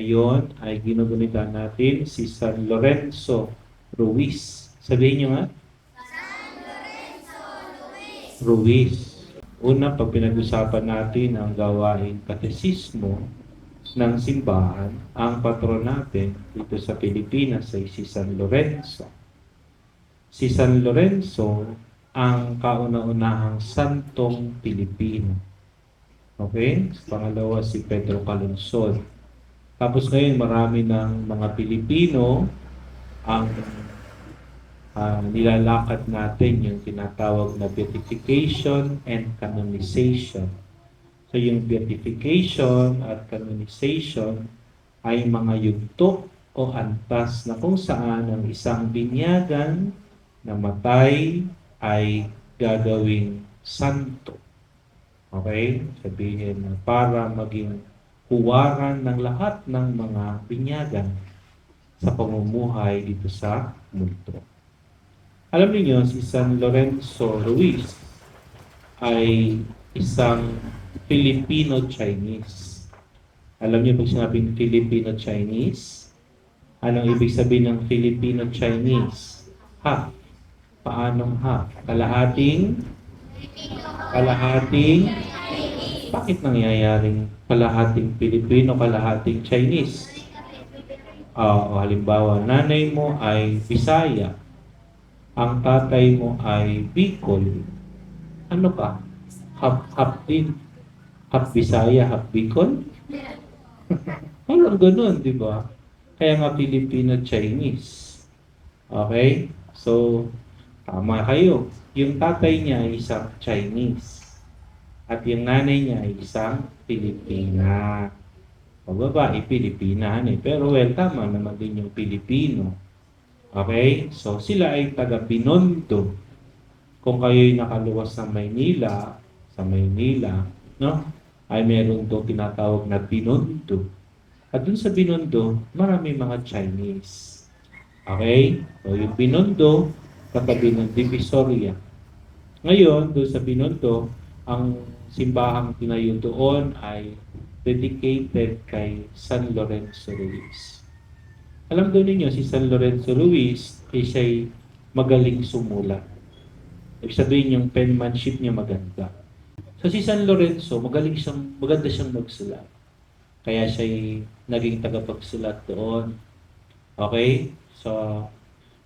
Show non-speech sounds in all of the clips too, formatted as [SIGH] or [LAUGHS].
Ngayon ay ginugunita natin si San Lorenzo Ruiz. Sabihin niyo nga. San Lorenzo Ruiz. Ruiz. Una, pag pinag-usapan natin ang gawain katesismo ng simbahan, ang patron natin dito sa Pilipinas ay si San Lorenzo. Si San Lorenzo ang kauna-unahang santong Pilipino. Okay? Pangalawa si Pedro Calungsod. Tapos ngayon marami ng mga Pilipino ang ah, nilalakad natin yung tinatawag na beatification and canonization. So yung beatification at canonization ay mga yugto o antas na kung saan ang isang binyagan na matay ay gagawing santo. Okay? Sabihin na para maging huwaran ng lahat ng mga binyagan sa pamumuhay dito sa mundo. Alam niyo si San Lorenzo Ruiz ay isang Filipino-Chinese. Alam niyo pag sinabing Filipino-Chinese, anong ibig sabihin ng Filipino-Chinese? Ha? Paanong ha? Kalahating? Kalahating? Bakit nangyayaring kalahating Pilipino, kalahating Chinese? O halimbawa, nanay mo ay Bisaya, ang tatay mo ay Bicol. Ano ka? Hap, hap din. Hap Bisaya, hap Bicol? [LAUGHS] Parang ganun, di ba? Kaya nga Filipino-Chinese. Okay? So, tama kayo. Yung tatay niya ay isang Chinese. At yung nanay niya ay isang Pilipina. O babae, Pilipina. Eh. Pero well, tama naman din yung Pilipino. Okay? So, sila ay taga Binondo. Kung kayo'y nakaluwas sa Maynila, sa Maynila, no? Ay meron doon tinatawag na Binondo. At dun sa Binondo, marami mga Chinese. Okay? So, yung Binondo, katabi ng Divisoria. Ngayon, doon sa Binondo, ang simbahang tinayo doon ay dedicated kay San Lorenzo Ruiz. Alam doon ninyo, si San Lorenzo Ruiz ay siya'y magaling sumulat. Ibig sabihin yung penmanship niya maganda. So si San Lorenzo, magaling siyang, maganda siyang magsulat. Kaya siya'y naging tagapagsulat doon. Okay? So,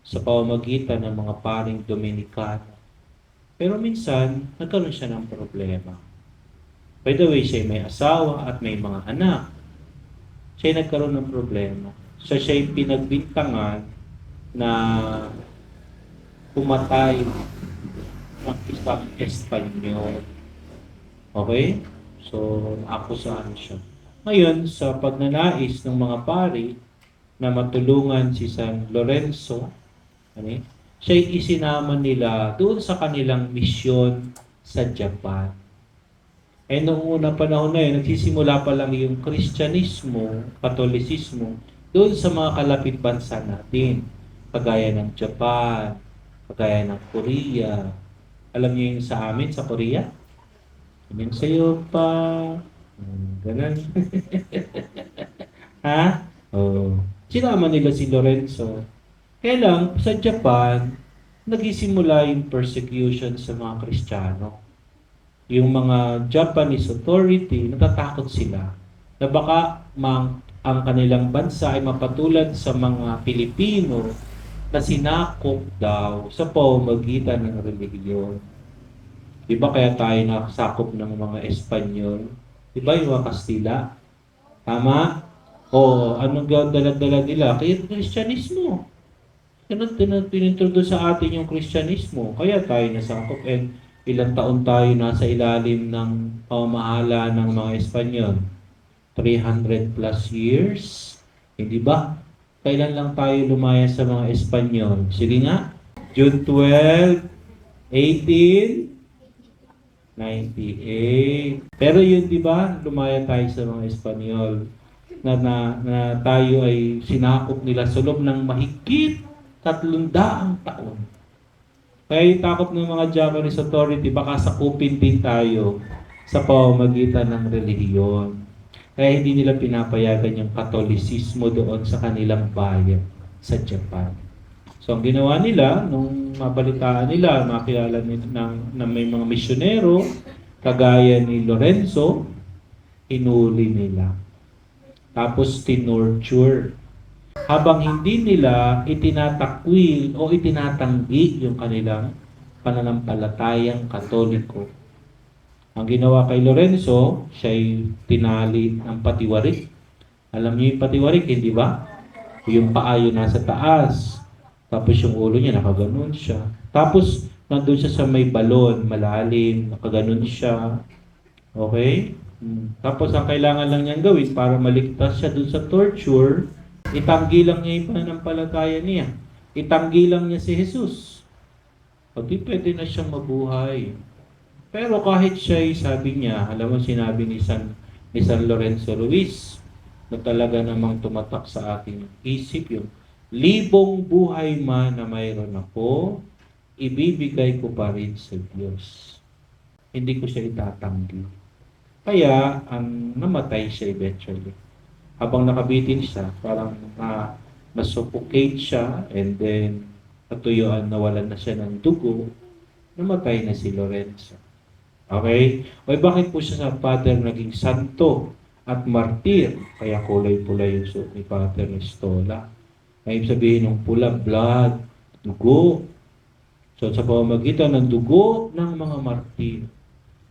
sa pamamagitan ng mga paring Dominikano. Pero minsan, nagkaroon siya ng problema. By the way, siya may asawa at may mga anak. Siya nagkaroon ng problema. So siya pinagbintangan na pumatay ng isang Espanyol. Okay? So, akusahan siya. Ngayon, sa pagnanais ng mga pari na matulungan si San Lorenzo, ano, eh, siya isinama nila doon sa kanilang misyon sa Japan. Eh, noong unang panahon na yun, nagsisimula pa lang yung Kristyanismo, Katolisismo, doon sa mga kalapit bansa natin. Kagaya ng Japan, kagaya ng Korea. Alam niyo yung sa amin, sa Korea? Yung sa'yo pa. Ganun. [LAUGHS] ha? Oo. Sinama nila si Lorenzo. Kaya lang, sa Japan, nagisimula yung persecution sa mga Kristiyano. Yung mga Japanese authority, natatakot sila na baka mang, ang kanilang bansa ay mapatulad sa mga Pilipino na sinakop daw sa pamamagitan ng religiyon. Di ba kaya tayo nakasakop ng mga Espanyol? Di ba yung mga Kastila? Tama? O anong dala-dala nila? Kaya Kristyanismo. Ganun tin- pinintroduce sa atin yung Kristyanismo. Kaya tayo nasakop and ilang taon tayo nasa ilalim ng pamamahala ng mga Espanyol. 300 plus years. Hindi ba? Kailan lang tayo lumaya sa mga Espanyol? Sige nga. June 12, 18, 98. Pero yun, di ba, lumaya tayo sa mga Espanyol na, na, na tayo ay sinakop nila sa loob ng mahigit tatlong daang taon. Kaya yung takot ng mga Japanese authority, baka sakupin din tayo sa pamamagitan ng relihiyon. Kaya hindi nila pinapayagan yung katolisismo doon sa kanilang bayan sa Japan. So ang ginawa nila, nung mabalitaan nila, makilala nila ng, na may mga misyonero, kagaya ni Lorenzo, hinuli nila. Tapos tinorture. Habang hindi nila itinatakwil o itinatanggi yung kanilang pananampalatayang katoliko. Ang ginawa kay Lorenzo, siya'y tinali ng patiwarik. Alam niyo yung patiwarik, hindi ba? Yung paa yun nasa taas. Tapos yung ulo niya, nakaganon siya. Tapos, nandun siya sa may balon, malalim, nakaganon siya. Okay? Hmm. Tapos, ang kailangan lang niyang gawin para maligtas siya dun sa torture, itanggi lang niya yung pananampalataya niya. Itanggi lang niya si Jesus. O di pwede na siyang mabuhay. Pero kahit siya, sabi niya, alam mo sinabi ni San, ni San Lorenzo Ruiz, na talaga namang tumatak sa ating isip yung libong buhay man na mayroon ako, ibibigay ko pa rin sa Diyos. Hindi ko siya itatanggi. Kaya, ang namatay siya eventually. Habang nakabitin siya, parang na, nasuffocate siya, and then, katuyuan, nawalan na siya ng dugo, namatay na si Lorenzo. Okay? O bakit po siya sa Father naging santo at martir? Kaya kulay pula yung suot ni Father Estola. Ay sabihin ng pula, blood, dugo. So sa pamamagitan ng dugo ng mga martir.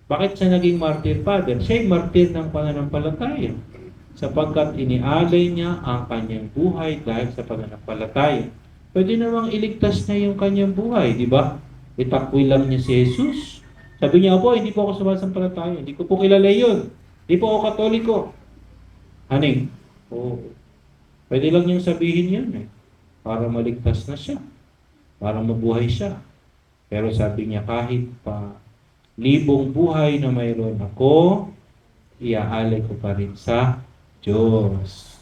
Bakit siya naging martir, Father? Siya martir ng pananampalataya. Sapagkat inialay niya ang kanyang buhay dahil sa pananampalataya. Pwede namang iligtas niya yung kanyang buhay, di ba? Itakwil lang niya si Jesus. Sabi niya po, hindi po ako sumasampalataya. Hindi ko po kilala yun. Hindi po ako katoliko. Haning? Oo. Pwede lang niyang sabihin yan eh. Para maligtas na siya. Para mabuhay siya. Pero sabi niya, kahit pa libong buhay na mayroon ako, iaalay ko pa rin sa Diyos.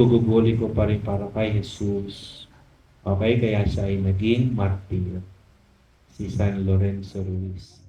Guguguli ko pa rin para kay Jesus. Okay, kaya siya ay naging martir. Si San Lorenzo Ruiz.